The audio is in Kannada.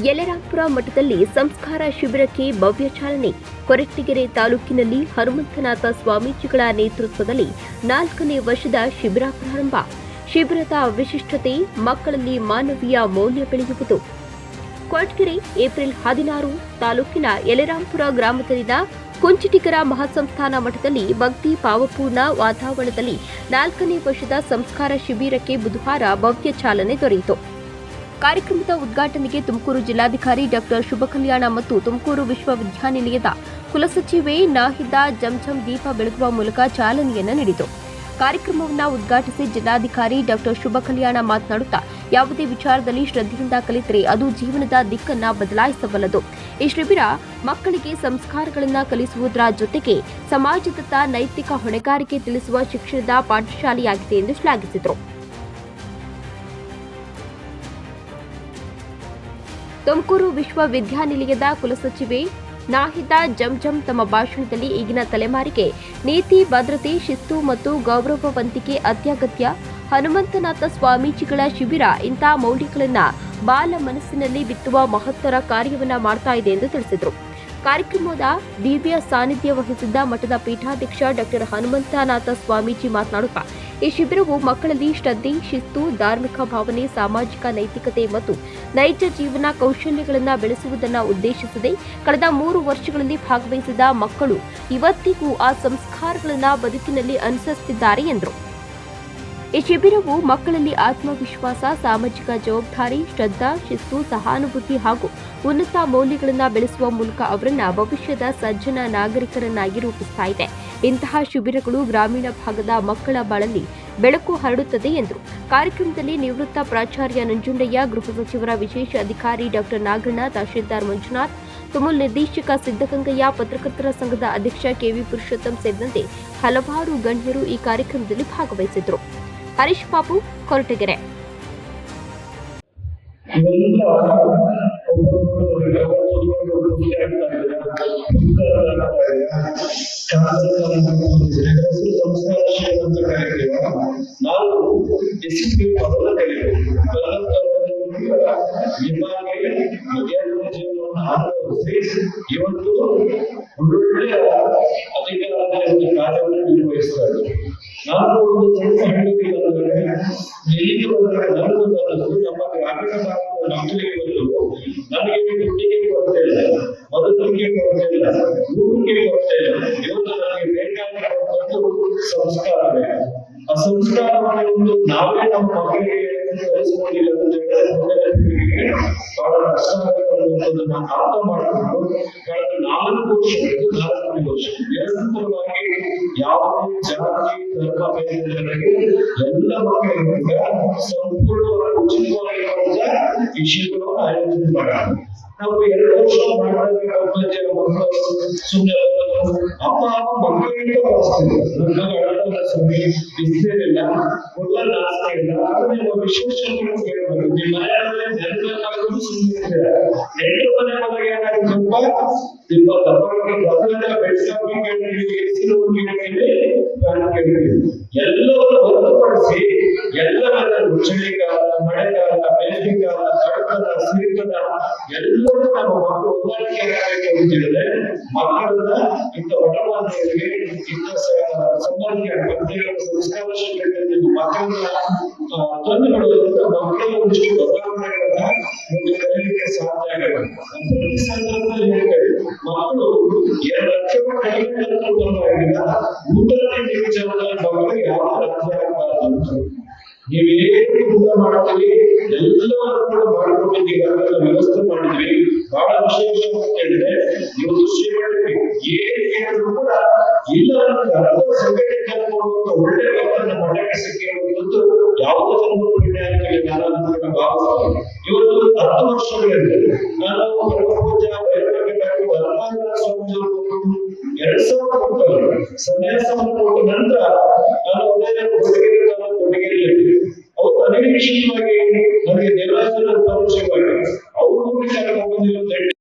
ಯಲರಾಂಪುರ ಮಠದಲ್ಲಿ ಸಂಸ್ಕಾರ ಶಿಬಿರಕ್ಕೆ ಭವ್ಯ ಚಾಲನೆ. ಕೊರಟ್ಟಿಗೆರೆ ತಾಲೂಕಿನಲ್ಲಿ ಹನುಮಂತನಾಥ ಸ್ವಾಮೀಜಿಗಳ ನೇತೃತ್ವದಲ್ಲಿ ನಾಲ್ಕನೇ ವರ್ಷದ ಶಿಬಿರ ಪ್ರಾರಂಭ. ಶಿಬಿರದ ವಿಶಿಷ್ಟತೆ ಮಕ್ಕಳಲ್ಲಿ ಮಾನವೀಯ ಮೌಲ್ಯ ಬೆಳೆಯುವುದು. ಕೊರಟಗೆರೆ, ಏಪ್ರಿಲ್ ಹದಿನಾರು ತಾಲೂಕಿನ ಯಲರಾಂಪುರ ಗ್ರಾಮದಲ್ಲಿನ ಕುಂಚಿಟಿಗರ ಮಹಾಸಂಸ್ಥಾನ ಮಠದಲ್ಲಿ ಭಕ್ತಿ ಪಾವಪೂರ್ಣ ವಾತಾವರಣದಲ್ಲಿ ನಾಲ್ಕನೇ ವರ್ಷದ ಸಂಸ್ಕಾರ ಶಿಬಿರಕ್ಕೆ ಬುಧವಾರ ಭವ್ಯ ಚಾಲನೆ ದೊರೆಯಿತು. ಕಾರ್ಯಕ್ರಮದ ಉದ್ಘಾಟನೆಗೆ ತುಮಕೂರು ಜಿಲ್ಲಾಧಿಕಾರಿ ಡಾಕ್ಟರ್ ಶುಭ ಕಲ್ಯಾಣ ಮತ್ತು ತುಮಕೂರು ವಿಶ್ವವಿದ್ಯಾನಿಲಯದ ಕುಲಸಚಿವೆ ನಾಹಿದಾ ಜಂಜಂ ದೀಪ ಬೆಳಗುವ ಮೂಲಕ ಚಾಲನೆಯನ್ನು ನೀಡಿತು. ಕಾರ್ಯಕ್ರಮವನ್ನು ಉದ್ಘಾಟಿಸಿ ಜಿಲ್ಲಾಧಿಕಾರಿ ಡಾಕ್ಟರ್ ಶುಭ ಕಲ್ಯಾಣ ಮಾತನಾಡುತ್ತಾ, ಯಾವುದೇ ವಿಚಾರದಲ್ಲಿ ಶ್ರದ್ಧೆಯಿಂದ ಕಲಿತರೆ ಅದು ಜೀವನದ ದಿಕ್ಕನ್ನು ಬದಲಾಯಿಸಬಲ್ಲದು. ಈ ಶಿಬಿರ ಮಕ್ಕಳಿಗೆ ಸಂಸ್ಕಾರಗಳನ್ನು ಕಲಿಸುವುದರ ಜೊತೆಗೆ ಸಮಾಜದತ್ತ ನೈತಿಕ ಹೊಣೆಗಾರಿಕೆ ತಿಳಿಸುವ ಶಿಕ್ಷಣದ ಪಾಠಶಾಲೆಯಾಗಿದೆ ಎಂದು ಶ್ಲಾಘಿಸಿದರು. ತುಮಕೂರು ವಿಶ್ವವಿದ್ಯಾನಿಲಯದ ಕುಲಸಚಿವೆ ನಾಹಿದಾ ಜಂಜಂ ತಮ್ಮ ಭಾಷಣದಲ್ಲಿ ಈಗಿನ ತಲೆಮಾರಿಗೆ ನೀತಿ, ಭದ್ರತೆ, ಶಿಸ್ತು ಮತ್ತು ಗೌರವವಂತಿಕೆ ಅತ್ಯಗತ್ಯ ಹನುಮಂತನಾಥ ಸ್ವಾಮೀಜಿಗಳ ಶಿಬಿರ ಇಂಥ ಮೌಲ್ಯಗಳನ್ನು ಬಾಲ ಮನಸ್ಸಿನಲ್ಲಿ ಬಿತ್ತುವ ಮಹತ್ತರ ಕಾರ್ಯವನ್ನ ಮಾಡ್ತಾ ಇದೆ ಎಂದು ತಿಳಿಸಿದರು. ಕಾರ್ಯಕ್ರಮದ ದಿವ್ಯ ಸಾನ್ನಿಧ್ಯ ವಹಿಸಿದ್ದ ಮಠದ ಪೀಠಾಧ್ಯಕ್ಷ ಡಾಕ್ಟರ್ ಹನುಮಂತನಾಥ ಸ್ವಾಮೀಜಿ ಮಾತನಾಡುತ್ತಾ ಈ ಶಿಬಿರವು ಮಕ್ಕಳಲ್ಲಿ ಶ್ರದ್ಧೆ, ಶಿಸ್ತು, ಧಾರ್ಮಿಕ ಭಾವನೆ, ಸಾಮಾಜಿಕ ನೈತಿಕತೆ ಮತ್ತು ನೈಜ ಜೀವನ ಕೌಶಲ್ಯಗಳನ್ನು ಬೆಳೆಸುವುದನ್ನು ಉದ್ದೇಶಿಸಿದೆ. ಕಳೆದ ಮೂರು ವರ್ಷಗಳಲ್ಲಿ ಭಾಗವಹಿಸಿದ ಮಕ್ಕಳು ಇವತ್ತಿಗೂ ಆ ಸಂಸ್ಕಾರಗಳನ್ನು ಬದುಕಿನಲ್ಲಿ ಅನುಸರಿಸುತ್ತಿದ್ದಾರೆ ಎಂದರು. ಈ ಶಿಬಿರವು ಮಕ್ಕಳಲ್ಲಿ ಆತ್ಮವಿಶ್ವಾಸ, ಸಾಮಾಜಿಕ ಜವಾಬ್ದಾರಿ, ಶ್ರದ್ಧಾ, ಶಿಸ್ತು, ಸಹಾನುಭೂತಿ ಹಾಗೂ ಉನ್ನತ ಮೌಲ್ಯಗಳನ್ನು ಬೆಳೆಸುವ ಮೂಲಕ ಅವರನ್ನು ಭವಿಷ್ಯದ ಸಜ್ಜನ ನಾಗರಿಕರನ್ನಾಗಿ ರೂಪಿಸ್ತಾ ಇದೆ. ಇಂತಹ ಶಿಬಿರಗಳು ಗ್ರಾಮೀಣ ಭಾಗದ ಮಕ್ಕಳ ಬಾಳಲ್ಲಿ ಬೆಳಕು ಹರಡುತ್ತದೆ ಎಂದರು ಕಾರ್ಯಕ್ರಮದಲ್ಲಿ ನಿವೃತ್ತ ಪ್ರಾಚಾರ್ಯ ನಂಜುಂಡಯ್ಯ, ಗೃಹ ಸಚಿವರ ವಿಶೇಷ ಅಧಿಕಾರಿ ಡಾಕ್ಟರ್ ನಾಗಣ್ಣ, ತಹಶೀಲ್ದಾರ್ ಮಂಜುನಾಥ್, ತುಮುಲ್ ನಿರ್ದೇಶಕ ಸಿದ್ದಗಂಗಯ್ಯ ಪತ್ರಕರ್ತರ ಸಂಘದ ಅಧ್ಯಕ್ಷ ಕೆವಿ ಪುರುಷೋತ್ತಮ್ ಸೇರಿದಂತೆ ಹಲವಾರು ಗಣ್ಯರು ಈ ಕಾರ್ಯಕ್ರಮದಲ್ಲಿ ಭಾಗವಹಿಸಿದ್ರು ಹರೀಶ್ ಬಾಬು, ಕೊರಟಗೆರೆ. ಸಂಸ್ಕಾರ ಅಂತ ಕರೀತೀವ ನಾವು ನಿಮಗೆ ವಿದ್ಯಾರ್ಥಿ ಜೀವನವನ್ನು ಅನುಭವಿಸಿ ಇವತ್ತು ಒಳ್ಳೊಳ್ಳೆಯ ಅಧಿಕಾರದ ಕಾರ್ಯವನ್ನು ನಿರ್ವಹಿಸ್ತಾರೆ ಒಂದು ಸಣ್ಣ ನನಗೊಂದು ಅನ್ನಿಸ್ತು ನಮ್ಮ ಗ್ರಾಮೀಣ ಭಾಗದ ಮಕ್ಕಳಿಗೆ ಬಂದು ನನಗೆ ದುಡ್ಡಿಗೆ ಕೊರತೆ ಇಲ್ಲ ಕೊರತೆ ಆ ಸಂಸ್ಕಾರವನ್ನು ಒಂದು ನಾವೇ ನಮ್ಮ ಮಕ್ಕಳಿಗೆ ಕಲಿಸಿಕೊಂಡಿಲ್ಲ ಅಂತ ಹೇಳಿದ್ರೆ ಬಹಳ ಕಷ್ಟ ಆಗುತ್ತೆ ಅನ್ನುವಂಥದ್ದನ್ನ ಅರ್ಥ ಮಾಡಿಕೊಂಡು ಕಳೆದ ನಾಲ್ಕು ವರ್ಷಗಳು ನಾಲ್ಕು ವರ್ಷ ನಿರಂತರವಾಗಿ ಯಾವುದೇ ಜಾತಿ ಧರ್ಮ ಭೇದಗಳಿಗೆ ಎಲ್ಲ ಮಕ್ಕಳಿಗೂ ಕೂಡ ಸಂಪೂರ್ಣವಾಗಿ ಉಚಿತವಾಗಿರುವಂತ ವಿಷಯಗಳನ್ನು ಆಯೋಜನೆ ಮಾಡೋಣ ನಾವು ಎರಡು ವರ್ಷ ಜನ ಮಕ್ಕಳು ಅಪ್ಪ ನನ್ನ ಅಡದ ಸಮಯ ಬಿಸಿಲಿಲ್ಲ ನಾಸ್ತಿ ಇಲ್ಲ. ಆದ್ರೆ ನಾವು ವಿಶೇಷತೆಗಳು ಕೇಳಬೇಕು ನಿಮ್ಮ ಮನೆಯಲ್ಲಿ ಸುಮ್ಮನೆ ನೆಂಟರು ಮನೆ ಮನೆಗೆ ಏನಾಗುತ್ತಪ್ಪ ನಿಮ್ಮ ದಬ್ಬಕ್ಕೆ ದಬ್ಬದ ಬೆಳೆಸಬೇಕು ಹೆಸರು ಕೇಳಿ ಎಲ್ಲವನ್ನು ಹೊರತುಪಡಿಸಿ ಎಲ್ಲರನ್ನು ಚಳಿಗಾಲ ಮಳೆಗಾಲ ಬೇಸಿಗೆಗಾಲ ಮಕ್ಕಳು ಆಗಬೇಕು ಅಂತ ಹೇಳಿದ್ರೆ ಮಕ್ಕಳನ್ನ ಇಂಥ ಹೊರಬಂದವರಿಗೆ ಇಂಥ ಸ- ಸಂಬಂಧಿಕ ಪದ್ಯಗಳ ಸಂಸ್ಕಾರ ತಂದು ಬಿಡೋದ್ರಿಂದ ಮಕ್ಕಳ ಒಂದಿಷ್ಟು ಬದಲಾವಣೆಗಳನ್ನ ಕಲಿಯಲಿಕ್ಕೆ ಸಾಧ್ಯ ಹೇಳ್ತೇವೆ ಮಕ್ಕಳು ಎರಡು ಲಕ್ಷ ಮಕ್ಕಳಿಗೆ ಯಾವ ನೀವೇನು ಕೂಡ ಮಾಡ್ತೀವಿ ಎಲ್ಲವನ್ನು ಕೂಡ ಈಗಾಗಲೇ ವ್ಯವಸ್ಥೆ ಮಾಡಿದ್ವಿ. ಬಹಳ ವಿಶೇಷ ಅಂತ ಹೇಳಿದ್ರೆ ಇವತ್ತು ಶ್ರೀಮಠಕ್ಕೆ ಏನ್ ಕೂಡ ಇಲ್ಲ ಅರ್ಧ ಸಂಘಟನೆ ಒಳ್ಳೆ ವ್ಯವಹಾರ ಮಾಡಕ್ಕೆ ಸಿಕ್ಕಿರುವಂತದ್ದು ಯಾವುದೇ ಜನರು ಹೇಳಿ ನಾನು ಅದನ್ನ ಭಾವಿಸ್ತೇನೆ. ಇವತ್ತು ಹತ್ತು ನಾನು ಎರಡ್ ಸಾವಿರದ ಕೊಟ್ಟರು ಸನ್ಯಾಸವನ್ನು ಕೊಟ್ಟ ನಂತರ ನಾನು British